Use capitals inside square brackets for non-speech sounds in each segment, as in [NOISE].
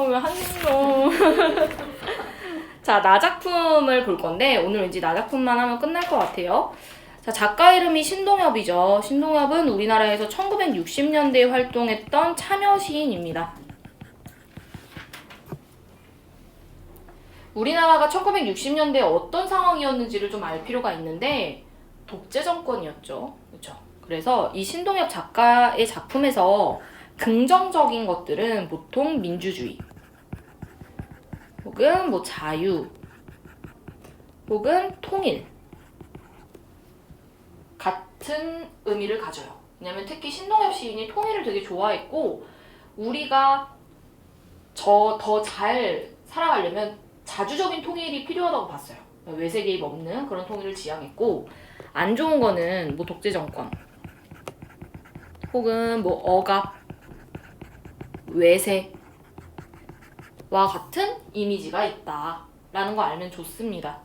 아, 왜 한숨 [LAUGHS] 자, 나 작품을 볼 건데 오늘 왠지 나 작품만 하면 끝날 것 같아요. 자, 작가 이름이 신동엽이죠. 신동엽은 우리나라에서 1960년대에 활동했던 참여 시인입니다. 우리나라가 1960년대에 어떤 상황이었는지를 좀 알 필요가 있는데 독재 정권이었죠. 그렇죠? 그래서 이 신동엽 작가의 작품에서 긍정적인 것들은 보통 민주주의 혹은 뭐 자유 혹은 통일 같은 의미를 가져요. 왜냐면 특히 신동엽 시인이 통일을 되게 좋아했고 우리가 저 더 잘 살아가려면 자주적인 통일이 필요하다고 봤어요. 외세 개입 없는 그런 통일을 지향했고 안 좋은 거는 뭐 독재 정권 혹은 뭐 억압 외세 와 같은 이미지가 있다 라는 거 알면 좋습니다.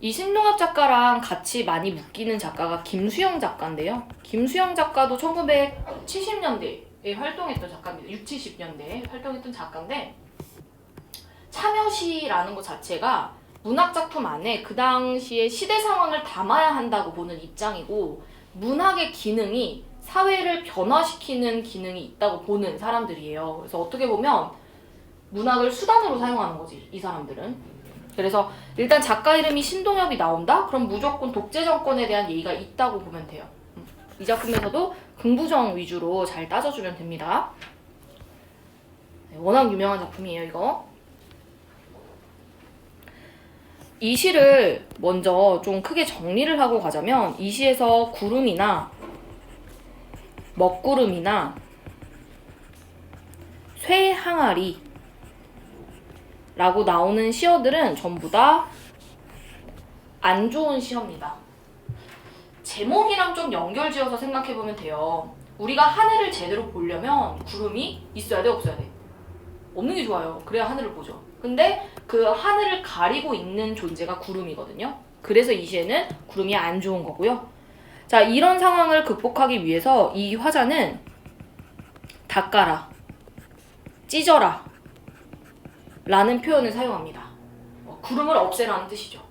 이 신동엽 작가랑 같이 많이 묶이는 작가가 김수영 작가인데요. 김수영 작가도 1970년대에 활동했던 작가입니다. 6, 70년대에 활동했던 작가인데 참여시라는 것 자체가 문학 작품 안에 그 당시의 시대 상황을 담아야 한다고 보는 입장이고 문학의 기능이 사회를 변화시키는 기능이 있다고 보는 사람들이에요. 그래서 어떻게 보면 문학을 수단으로 사용하는 거지, 이 사람들은. 그래서 일단 작가 이름이 신동엽이 나온다? 그럼 무조건 독재 정권에 대한 예의가 있다고 보면 돼요. 음, 이 작품에서도 긍부정 위주로 잘 따져주면 됩니다. 네, 워낙 유명한 작품이에요, 이거. 이 시를 먼저 좀 크게 정리를 하고 가자면 이 시에서 구름이나 먹구름이나 쇠항아리 라고 나오는 시어들은 전부 다 안 좋은 시어입니다. 제목이랑 좀 연결지어서 생각해보면 돼요. 우리가 하늘을 제대로 보려면 구름이 있어야 돼, 없어야 돼? 없는 게 좋아요. 그래야 하늘을 보죠. 근데 그 하늘을 가리고 있는 존재가 구름이거든요. 그래서 이 시에는 구름이 안 좋은 거고요. 자, 이런 상황을 극복하기 위해서 이 화자는 닦아라, 찢어라, 라는 표현을 사용합니다. 어, 구름을 없애라는 뜻이죠.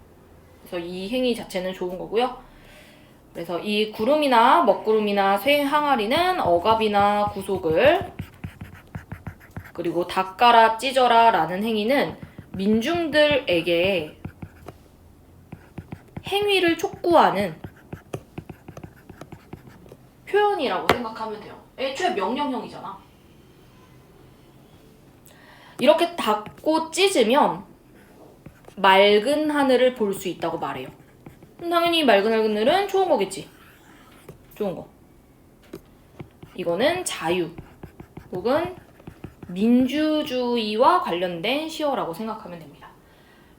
그래서 이 행위 자체는 좋은 거고요. 그래서 이 구름이나 먹구름이나 쇠항아리는 억압이나 구속을 그리고 닦아라 찢어라 라는 행위는 민중들에게 행위를 촉구하는 표현이라고 생각하면 돼요. 애초에 명령형이잖아. 이렇게 닦고 찢으면 맑은 하늘을 볼 수 있다고 말해요. 당연히 맑은 하늘은 좋은 거겠지. 좋은 거. 이거는 자유 혹은 민주주의와 관련된 시어라고 생각하면 됩니다.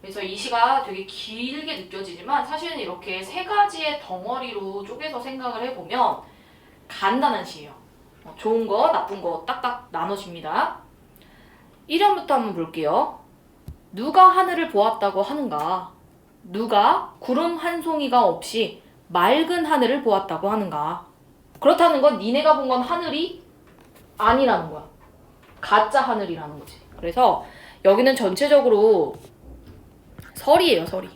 그래서 이 시가 되게 길게 느껴지지만 사실은 이렇게 세 가지의 덩어리로 쪼개서 생각을 해보면 간단한 시예요. 어, 좋은 거, 나쁜 거 딱딱 나눠집니다. 1연부터 한번 볼게요. 누가 하늘을 보았다고 하는가? 누가 구름 한 송이가 없이 맑은 하늘을 보았다고 하는가? 그렇다는 건 니네가 본 건 하늘이 아니라는 거야. 가짜 하늘이라는 거지. 그래서 여기는 전체적으로 설이에요, 설이.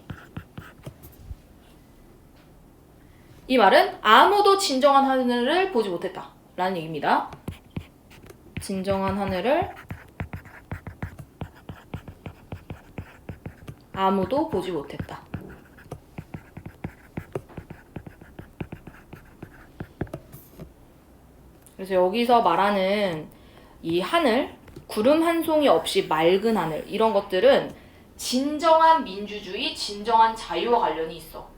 이 말은 아무도 진정한 하늘을 보지 못했다. 라는 얘기입니다. 진정한 하늘을 아무도 보지 못했다. 그래서 여기서 말하는 이 하늘, 구름 한 송이 없이 맑은 하늘, 이런 것들은 진정한 민주주의, 진정한 자유와 관련이 있어.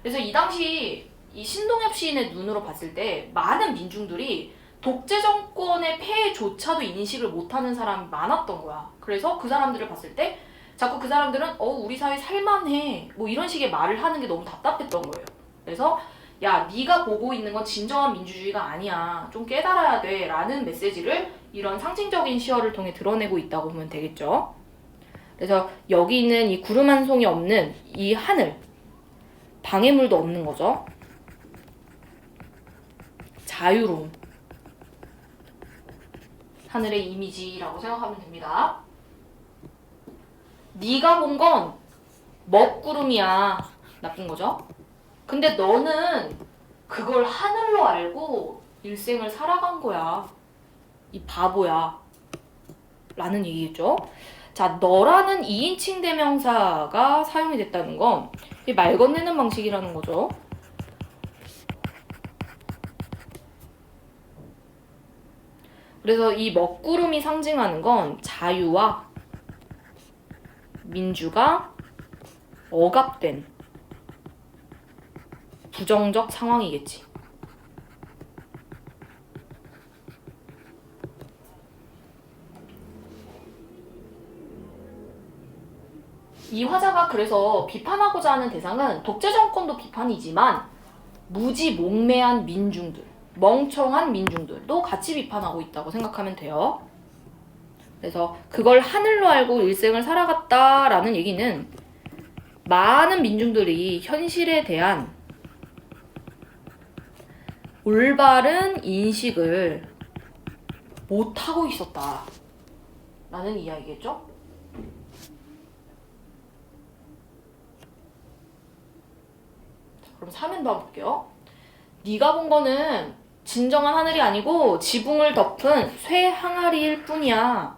그래서 이 당시 이 신동엽 시인의 눈으로 봤을 때 많은 민중들이 독재 정권의 폐해조차도 인식을 못하는 사람이 많았던 거야. 그래서 그 사람들을 봤을 때 자꾸 그 사람들은 어 우리 사회 살만해 뭐 이런 식의 말을 하는 게 너무 답답했던 거예요. 그래서 야 네가 보고 있는 건 진정한 민주주의가 아니야. 좀 깨달아야 돼라는 메시지를 이런 상징적인 시어를 통해 드러내고 있다고 보면 되겠죠. 그래서 여기 있는 이 구름 한 송이 없는 이 하늘 방해물도 없는 거죠. 자유로움. 하늘의 이미지라고 생각하면 됩니다. 네가 본 건 먹구름이야. 나쁜 거죠? 근데 너는 그걸 하늘로 알고 일생을 살아간 거야. 이 바보야. 라는 얘기겠죠? 자, 너라는 2인칭 대명사가 사용이 됐다는 건이말 건네는 방식이라는 거죠. 그래서 이 먹구름이 상징하는 건 자유와 민주가 억압된 부정적 상황이겠지. 이 화자가 그래서 비판하고자 하는 대상은 독재 정권도 비판이지만 무지 몽매한 민중들, 멍청한 민중들도 같이 비판하고 있다고 생각하면 돼요. 그래서 그걸 하늘로 알고 일생을 살아갔다라는 얘기는 많은 민중들이 현실에 대한 올바른 인식을 못하고 있었다. 라는 이야기겠죠? 자, 그럼 3면 봐볼게요. 네가 본 거는 진정한 하늘이 아니고 지붕을 덮은 쇠 항아리일 뿐이야.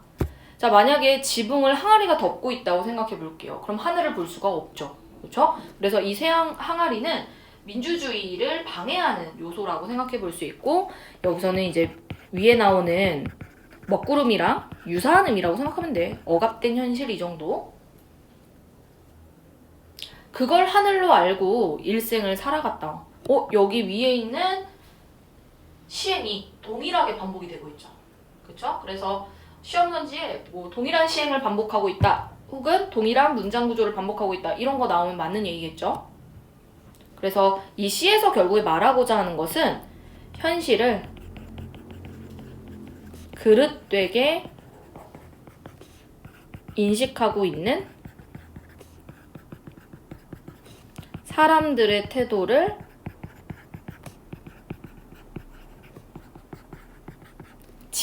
자, 만약에 지붕을 항아리가 덮고 있다고 생각해 볼게요. 그럼 하늘을 볼 수가 없죠. 그렇죠? 그래서 이 쇠 항아리는 민주주의를 방해하는 요소라고 생각해 볼 수 있고 여기서는 이제 위에 나오는 먹구름이랑 유사한 의미라고 생각하면 돼. 억압된 현실 이 정도. 그걸 하늘로 알고 일생을 살아갔다. 어, 여기 위에 있는 시행이 동일하게 반복이 되고 있죠. 그렇죠? 그래서 시험 전지에 뭐 동일한 시행을 반복하고 있다. 혹은 동일한 문장 구조를 반복하고 있다. 이런 거 나오면 맞는 얘기겠죠. 그래서 이 시에서 결국에 말하고자 하는 것은 현실을 그릇되게 인식하고 있는 사람들의 태도를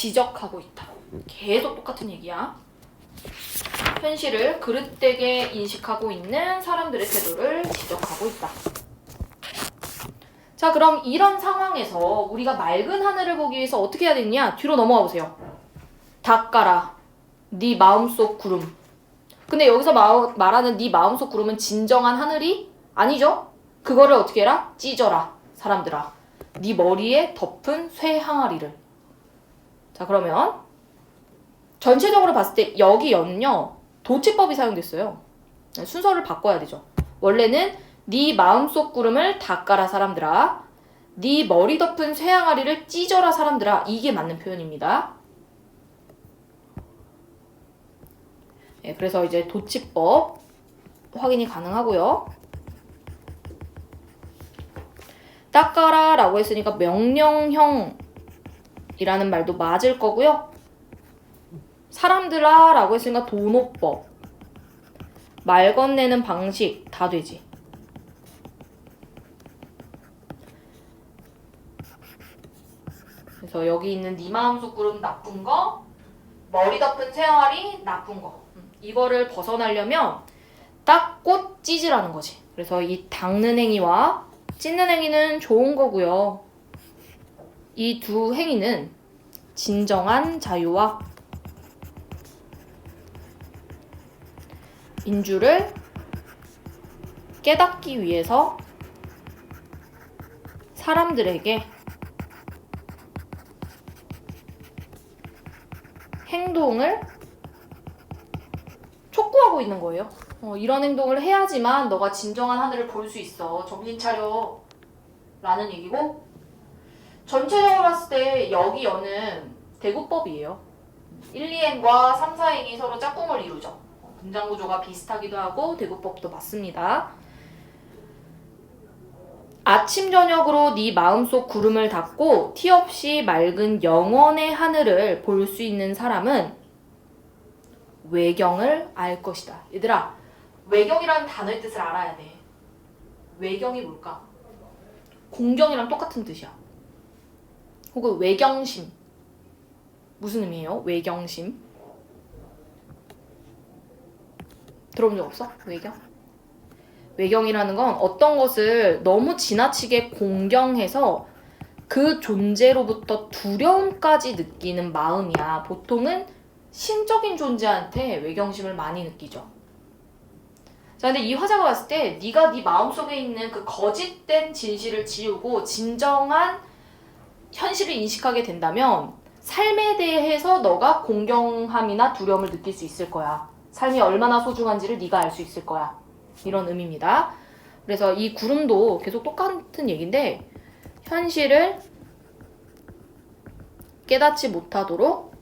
지적하고 있다. 계속 똑같은 얘기야. 현실을 그릇되게 인식하고 있는 사람들의 태도를 지적하고 있다. 자, 그럼 이런 상황에서 우리가 맑은 하늘을 보기 위해서 어떻게 해야 되느냐? 뒤로 넘어가 보세요. 닦아라. 네 마음속 구름. 근데 여기서 마, 말하는 네 마음속 구름은 진정한 하늘이 아니죠? 그거를 어떻게 해라? 찢어라. 사람들아. 네 머리에 덮은 쇠 항아리를. 자, 그러면 전체적으로 봤을 때 여기 연요 도치법이 사용됐어요. 네, 순서를 바꿔야 되죠. 원래는 네 마음속 구름을 닦아라 사람들아. 네 머리 덮은 쇠항아리를 찢어라 사람들아. 이게 맞는 표현입니다. 네, 그래서 이제 도치법 확인이 가능하고요. 닦아라 라고 했으니까 명령형 이라는 말도 맞을 거고요. 사람들아 라고 했으니까 도노법 말 건네는 방식 다 되지. 그래서 여기 있는 네 마음속 구름 나쁜 거, 머리 덮은 새알이 나쁜 거. 음, 이거를 벗어나려면 닦고 찢으라는 거지. 그래서 이 닦는 행위와 찢는 행위는 좋은 거고요. 이 두 행위는 진정한 자유와 인주를 깨닫기 위해서 사람들에게 행동을 촉구하고 있는 거예요. 어, 이런 행동을 해야지만 너가 진정한 하늘을 볼 수 있어. 정신 차려. 라는 얘기고, 전체적으로 봤을 때 여기 여는 대구법이에요. 1, 2행과 3, 4행이 서로 짝꿍을 이루죠. 문장 구조가 비슷하기도 하고 대구법도 맞습니다. 아침 저녁으로 네 마음속 구름을 닫고 티 없이 맑은 영원의 하늘을 볼 수 있는 사람은 외경을 알 것이다. 얘들아, 외경이라는 단어의 뜻을 알아야 돼. 외경이 뭘까? 공경이랑 똑같은 뜻이야. 혹은 외경심. 무슨 의미예요? 외경심. 들어본 적 없어? 외경? 외경이라는 건 어떤 것을 너무 지나치게 공경해서 그 존재로부터 두려움까지 느끼는 마음이야. 보통은 신적인 존재한테 외경심을 많이 느끼죠. 자, 근데 이 화자가 봤을 때 네가 네 마음속에 있는 그 거짓된 진실을 지우고 진정한 현실을 인식하게 된다면 삶에 대해서 너가 공경함이나 두려움을 느낄 수 있을 거야. 삶이 얼마나 소중한지를 네가 알 수 있을 거야. 이런 의미입니다. 그래서 이 구름도 계속 똑같은 얘기인데 현실을 깨닫지 못하도록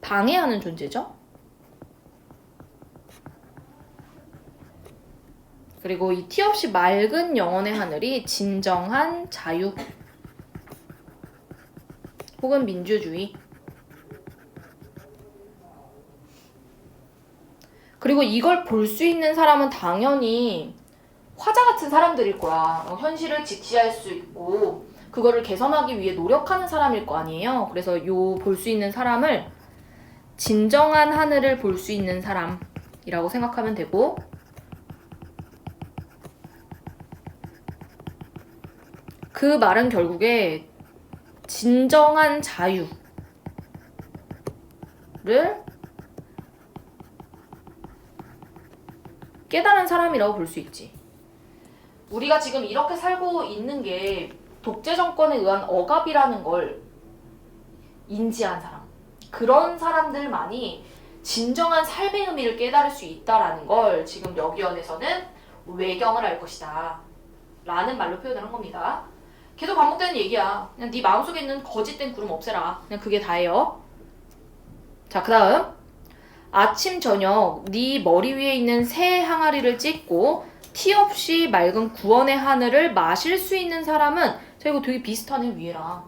방해하는 존재죠. 그리고 이 티 없이 맑은 영혼의 하늘이 진정한 자유 혹은 민주주의 그리고 이걸 볼 수 있는 사람은 당연히 화자 같은 사람들일 거야. 어, 현실을 직시할 수 있고 그거를 개선하기 위해 노력하는 사람일 거 아니에요. 그래서 요 볼 수 있는 사람을 진정한 하늘을 볼 수 있는 사람이라고 생각하면 되고 그 말은 결국에 진정한 자유를 깨달은 사람이라고 볼 수 있지. 우리가 지금 이렇게 살고 있는 게 독재 정권에 의한 억압이라는 걸 인지한 사람. 그런 사람들만이 진정한 삶의 의미를 깨달을 수 있다라는 걸 지금 여기원에서는 외경을 알 것이다. 라는 말로 표현을 한 겁니다. 계속 반복되는 얘기야. 그냥 네 마음속에 있는 거짓된 구름 없애라. 그냥 그게 다예요. 자, 그 다음. 아침, 저녁 네 머리 위에 있는 새 항아리를 찍고 티 없이 맑은 구원의 하늘을 마실 수 있는 사람은 자 이거 되게 비슷하네 위에랑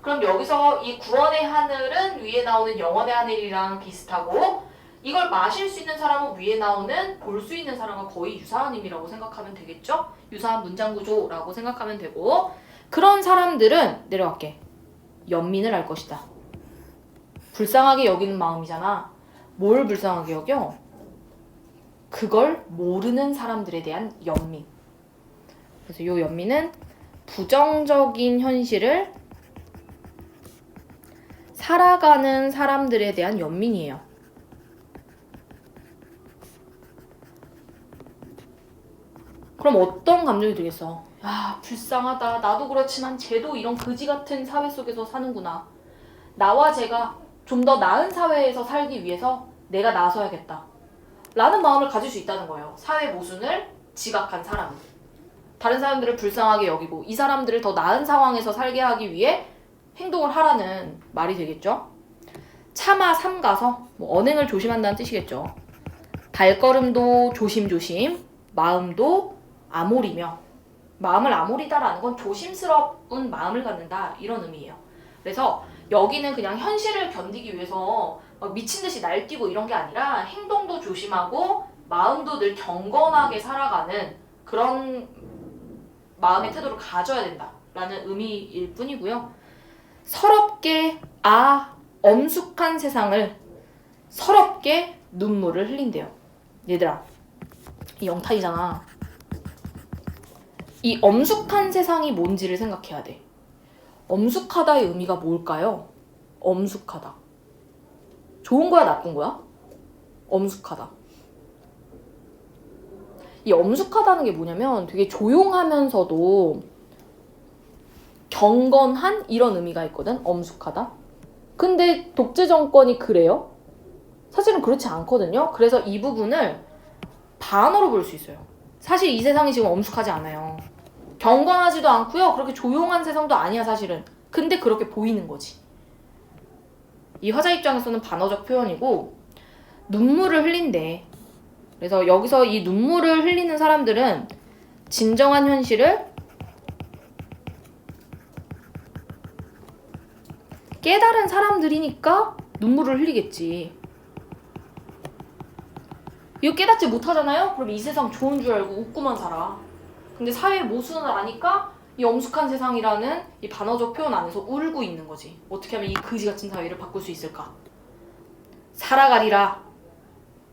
그럼 여기서 이 구원의 하늘은 위에 나오는 영원의 하늘이랑 비슷하고 이걸 마실 수 있는 사람은 위에 나오는 볼 수 있는 사람과 거의 유사한 의미라고 생각하면 되겠죠? 유사한 문장 구조라고 생각하면 되고 그런 사람들은 내려갈게 연민을 할 것이다 불쌍하게 여기는 마음이잖아 뭘 불쌍하게 여겨? 그걸 모르는 사람들에 대한 연민. 그래서 이 연민은 부정적인 현실을 살아가는 사람들에 대한 연민이에요. 그럼 어떤 감정이 들겠어? 야, 불쌍하다. 나도 그렇지만 쟤도 이런 그지 같은 사회 속에서 사는구나. 나와 쟤가 좀 더 나은 사회에서 살기 위해서 내가 나서야겠다. 라는 마음을 가질 수 있다는 거예요. 사회 모순을 지각한 사람은. 다른 사람들을 불쌍하게 여기고 이 사람들을 더 나은 상황에서 살게 하기 위해 행동을 하라는 말이 되겠죠. 차마 삼가서 뭐 언행을 조심한다는 뜻이겠죠. 발걸음도 조심조심, 마음도 아모리며 마음을 아모리다라는 건 조심스러운 마음을 갖는다 이런 의미예요. 그래서 여기는 그냥 현실을 견디기 위해서 막 미친 듯이 날뛰고 이런 게 아니라 행동도 조심하고 마음도 늘 경건하게 살아가는 그런 마음의 태도를 가져야 된다라는 의미일 뿐이고요. 서럽게 아 엄숙한 세상을 서럽게 눈물을 흘린대요. 얘들아, 이 영탁이잖아. 이 엄숙한 세상이 뭔지를 생각해야 돼. 엄숙하다의 의미가 뭘까요? 엄숙하다. 좋은 거야, 나쁜 거야? 엄숙하다. 이 엄숙하다는 게 뭐냐면 되게 조용하면서도 경건한 이런 의미가 있거든. 엄숙하다. 근데 독재 정권이 그래요? 사실은 그렇지 않거든요. 그래서 이 부분을 반어로 볼 수 있어요. 사실 이 세상이 지금 엄숙하지 않아요. 경건하지도 않고요. 그렇게 조용한 세상도 아니야, 사실은. 근데 그렇게 보이는 거지. 이 화자 입장에서는 반어적 표현이고 눈물을 흘린대. 그래서 여기서 이 눈물을 흘리는 사람들은 진정한 현실을 깨달은 사람들이니까 눈물을 흘리겠지. 이거 깨닫지 못하잖아요? 그럼 이 세상 좋은 줄 알고 웃고만 살아. 근데 사회 모순을 아니까 이 엄숙한 세상이라는 이 반어적 표현 안에서 울고 있는 거지. 어떻게 하면 이 그지 같은 사회를 바꿀 수 있을까? 살아가리라.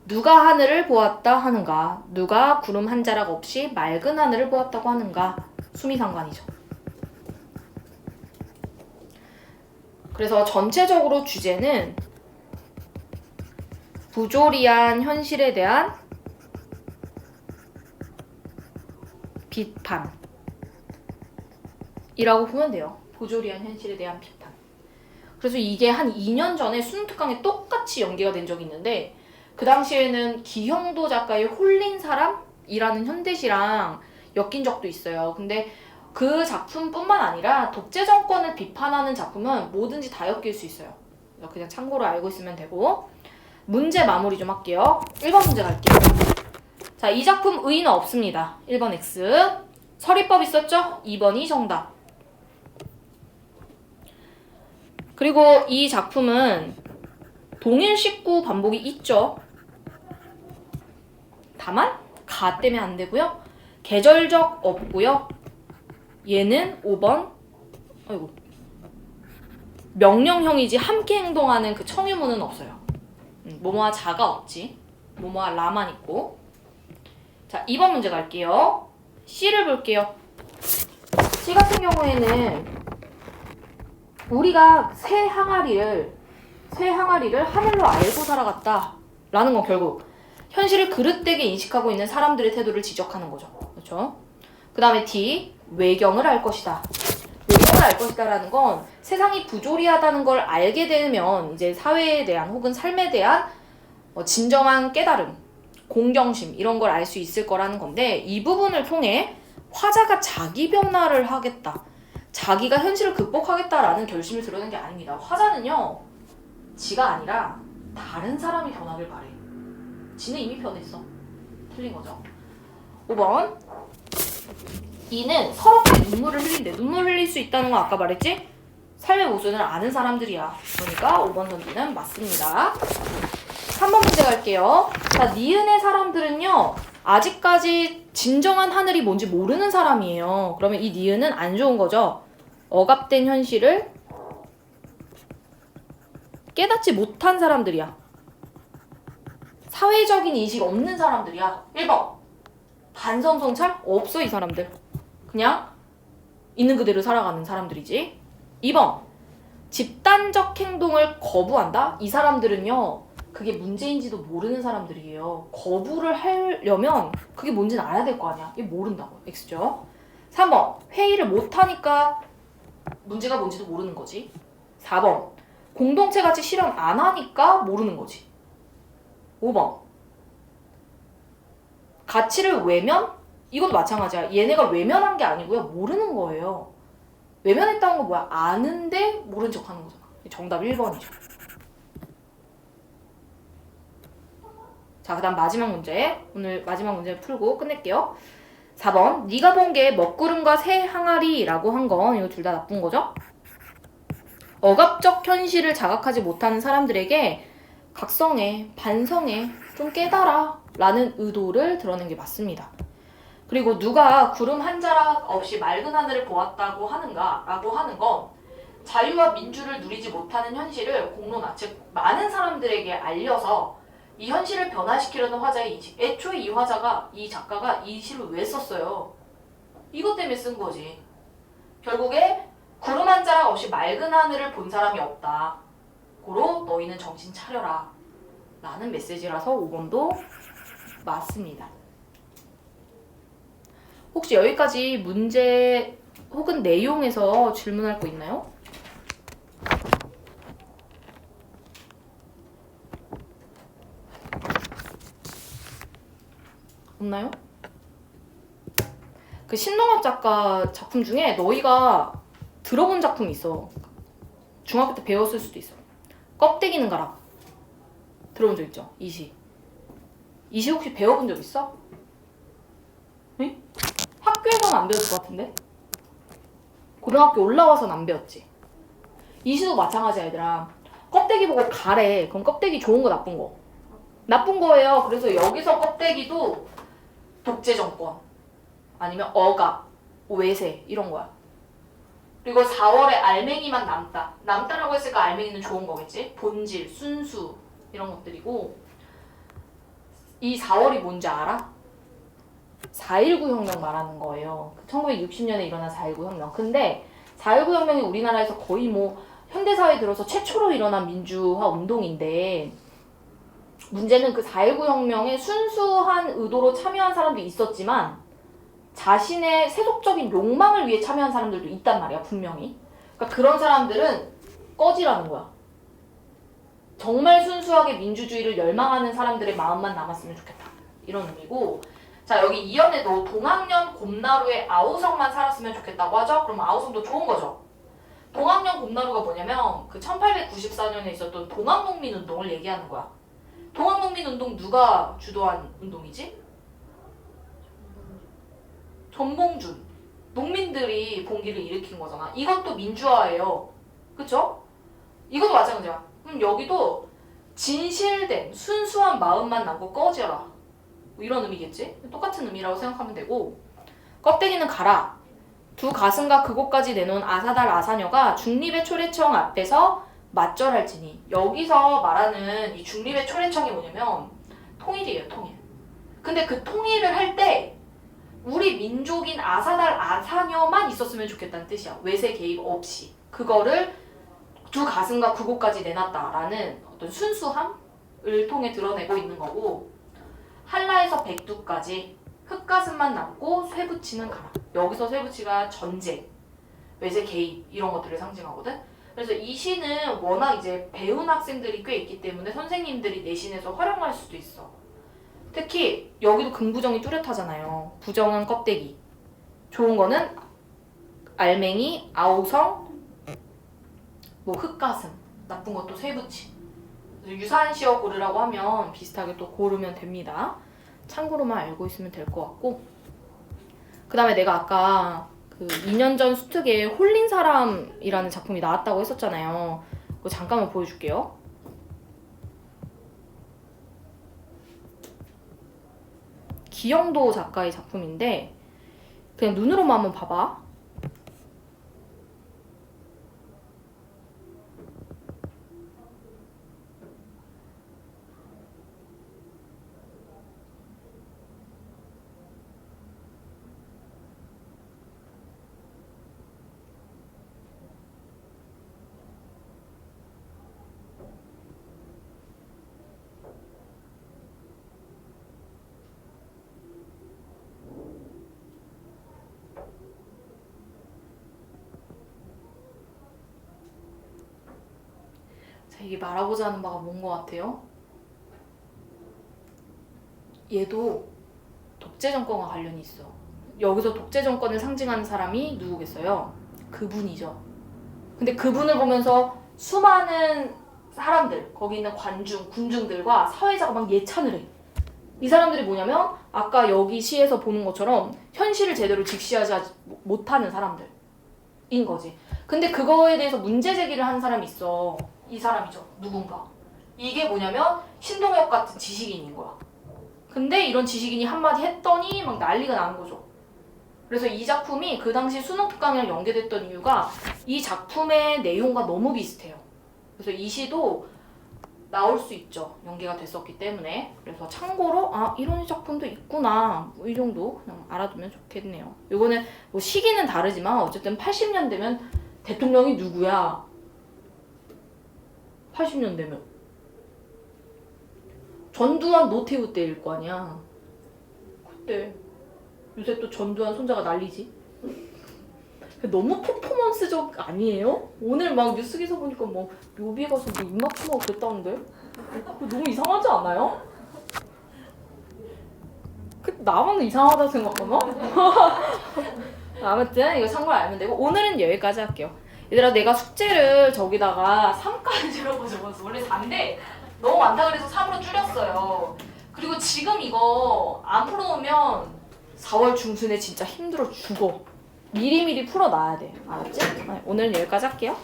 누가 하늘을 보았다 하는가? 누가 구름 한 자락 없이 맑은 하늘을 보았다고 하는가? 수미상관이죠. 그래서 전체적으로 주제는 부조리한 현실에 대한 비판. 이라고 보면 돼요. 부조리한 현실에 대한 비판. 그래서 이게 한 2년 전에 수능 특강에 똑같이 연계가 된 적이 있는데 그 당시에는 기형도 작가의 홀린 사람이라는 현대시랑 엮인 적도 있어요. 근데 그 작품뿐만 아니라 독재 정권을 비판하는 작품은 뭐든지 다 엮일 수 있어요. 그냥 참고로 알고 있으면 되고 문제 마무리 좀 할게요. 1번 문제 갈게요. 자, 이 작품 의의는 없습니다. 1번 X. 서리법 있었죠? 2번이 정답. 그리고 이 작품은 동일 식구 반복이 있죠. 다만 가 때문에 안 되고요. 계절적 없고요. 얘는 5번. 아이고. 명령형이지 함께 행동하는 그 청유문은 없어요. 음, 뭐뭐와 자가 없지. 뭐뭐와 라만 있고. 자, 2번 문제 갈게요. C를 볼게요. C 같은 경우에는 우리가 새 항아리를 새 항아리를 하늘로 알고 살아갔다 라는 건 결국 현실을 그릇되게 인식하고 있는 사람들의 태도를 지적하는 거죠. 그렇죠? 그 다음에 D 외경을 알 것이다. 외경을 알 것이다라는 건 세상이 부조리하다는 걸 알게 되면 이제 사회에 대한 혹은 삶에 대한 어, 진정한 깨달음, 공경심 이런 걸 알 수 있을 거라는 건데 이 부분을 통해 화자가 자기 변화를 하겠다. 자기가 현실을 극복하겠다라는 결심을 드러낸 게 아닙니다. 화자는요, 지가 아니라 다른 사람이 변하길 바래. 지는 이미 변했어. 틀린 거죠. 5번. 이는 서럽게 눈물을 흘린대. 눈물 흘릴 수 있다는 건 아까 말했지? 삶의 모순을 아는 사람들이야. 그러니까 5번 선지는 맞습니다. 3번 문제 갈게요. 자, 니은의 사람들은요, 아직까지 진정한 하늘이 뭔지 모르는 사람이에요. 그러면 이 니은은 안 좋은 거죠. 억압된 현실을 깨닫지 못한 사람들이야. 사회적인 인식 없는 사람들이야. 1번. 반성 성찰 없어 이 사람들. 그냥 있는 그대로 살아가는 사람들이지. 2번. 집단적 행동을 거부한다? 이 사람들은요. 그게 문제인지도 모르는 사람들이에요. 거부를 하려면 그게 뭔지는 알아야 될 거 아니야. 이게 모른다고. X죠. 3번. 회의를 못하니까 문제가 뭔지도 모르는 거지. 4번. 공동체 같이 실현 안 하니까 모르는 거지. 5번. 가치를 외면? 이것도 마찬가지야. 얘네가 외면한 게 아니고요. 모르는 거예요. 외면했다는 건 뭐야? 아는데 모른 척 하는 거잖아. 정답 1번이죠. 자, 그 다음 마지막 문제. 오늘 마지막 문제 풀고 끝낼게요. 4번. 네가 본 게 먹구름과 새 항아리라고 한 건 이거 둘 다 나쁜 거죠? 억압적 현실을 자각하지 못하는 사람들에게 각성해, 반성해, 좀 깨달아 라는 의도를 드러낸 게 맞습니다. 그리고 누가 구름 한 자락 없이 맑은 하늘을 보았다고 하는가 라고 하는 건 자유와 민주를 누리지 못하는 현실을 공론화, 즉 많은 사람들에게 알려서 이 현실을 변화시키려는 화자의 인식. 애초에 이 화자가, 이 작가가 이 시를 왜 썼어요? 이것 때문에 쓴 거지. 결국에 구름 한 자락 없이 맑은 하늘을 본 사람이 없다. 고로 너희는 정신 차려라. 라는 메시지라서 5번도 맞습니다. 혹시 여기까지 문제 혹은 내용에서 질문할 거 있나요? 없나요? 그 신동엽 작가 작품 중에 너희가 들어본 작품이 있어. 중학교 때 배웠을 수도 있어. 껍데기는 가라. 들어본 적 있죠? 이시. 이시 혹시 배워본 적 있어? 응? 학교에서는 안 배웠을 것 같은데? 고등학교 올라와서는 안 배웠지. 이시도 마찬가지야, 얘들아. 껍데기 보고 가래. 그럼 껍데기 좋은 거, 나쁜 거? 나쁜 거예요. 그래서 여기서 껍데기도 독재 정권 아니면 억압, 외세 이런 거야. 그리고 4월에 알맹이만 남다. 남다라고 했으니까 알맹이는 좋은 거겠지? 본질, 순수 이런 것들이고 이 4월이 뭔지 알아? 4.19 혁명 말하는 거예요. 1960년에 일어난 4.19 혁명. 근데 4.19 혁명이 우리나라에서 거의 뭐 현대사회에 들어서 최초로 일어난 민주화 운동인데 문제는 그 4.19 혁명에 순수한 의도로 참여한 사람도 있었지만 자신의 세속적인 욕망을 위해 참여한 사람들도 있단 말이야, 분명히. 그러니까 그런 사람들은 꺼지라는 거야. 정말 순수하게 민주주의를 열망하는 사람들의 마음만 남았으면 좋겠다. 이런 의미고. 자, 여기 이연에도 동학년 곰나루의 아우성만 살았으면 좋겠다고 하죠? 그럼 아우성도 좋은 거죠? 동학년 곰나루가 뭐냐면 그 1894년에 있었던 동학농민운동을 얘기하는 거야. 동학농민운동 누가 주도한 운동이지? 전봉준. 농민들이 봉기를 일으킨 거잖아. 이것도 민주화예요. 그쵸? 이것도 마찬가지야. 그럼 여기도 진실된 순수한 마음만 남고 꺼져라. 뭐 이런 의미겠지? 똑같은 의미라고 생각하면 되고 껍데기는 가라. 두 가슴과 그곳까지 내놓은 아사달 아사녀가 중립의 초래청 앞에서 맞절할지니 여기서 말하는 이 중립의 초래청이 뭐냐면 통일이에요 통일. 근데 그 통일을 할 때 우리 민족인 아사달 아사녀만 있었으면 좋겠다는 뜻이야. 외세 개입 없이 그거를 두 가슴과 그곳까지 내놨다라는 어떤 순수함을 통해 드러내고 있는 거고 한라에서 백두까지 흙가슴만 남고 쇠붙이는 가라. 여기서 쇠붙이가 전쟁, 외세 개입 이런 것들을 상징하거든. 그래서 이 시는 워낙 이제 배운 학생들이 꽤 있기 때문에 선생님들이 내신에서 활용할 수도 있어. 특히 여기도 긍부정이 뚜렷하잖아요. 부정은 껍데기. 좋은 거는 알맹이, 아우성, 뭐 흙가슴. 나쁜 것도. 그래서 유사한 시어 고르라고 하면 비슷하게 또 고르면 됩니다. 참고로만 알고 있으면 될 것 같고. 그 다음에 내가 아까 그 2년 전 수특에 홀린 사람이라는 작품이 나왔다고 했었잖아요. 그거 잠깐만 보여줄게요. 기영도 작가의 작품인데 그냥 눈으로만 한번 봐봐. 하는 바가 뭔 것 같아요? 얘도 독재 정권과 관련이 있어. 여기서 독재 정권을 상징하는 사람이 누구겠어요? 그분이죠. 근데 그분을 보면서 수많은 사람들, 거기 있는 관중, 군중들과 사회자가 막 예찬을 해. 이 사람들이 뭐냐면 아까 여기 시에서 보는 것처럼 현실을 제대로 직시하지 못하는 사람들인 거지. 근데 그거에 대해서 문제 제기를 하는 사람이 있어. 이 사람이죠. 누군가. 이게 뭐냐면 신동엽 같은 지식인인 거야. 근데 이런 지식인이 한마디 했더니 막 난리가 나는 거죠. 그래서 이 작품이 그 당시 수능 특강이랑 연계됐던 이유가 이 작품의 내용과 너무 비슷해요. 그래서 이 시도 나올 수 있죠. 연계가 됐었기 때문에. 그래서 참고로 아 이런 작품도 있구나. 뭐 이 정도 그냥 알아두면 좋겠네요. 이거는 뭐 시기는 다르지만 어쨌든 80년 되면 대통령이 누구야? 80년 되면 전두환 노태우 때일 거 아니야. 그때 요새 또 전두환 손자가 난리지. 너무 퍼포먼스적 아니에요? 오늘 막 뉴스 기사 보니까 뭐 묘비에 가서 뭐 입맞춤하고 그랬다는데 너무 이상하지 않아요? 그 나만 이상하다 생각하나? [LAUGHS] 아무튼 이거 참고로 알면 되고 오늘은 여기까지 할게요. 얘들아 내가 숙제를 저기다가 3까지라고 [LAUGHS] 적었어. 원래 4인데 너무 많다 그래서 3으로 줄였어요. 그리고 지금 이거 안 풀어오면 4월 중순에 진짜 힘들어 죽어. 미리미리 풀어놔야 돼. 알았지? 네, 오늘은 여기까지 할게요.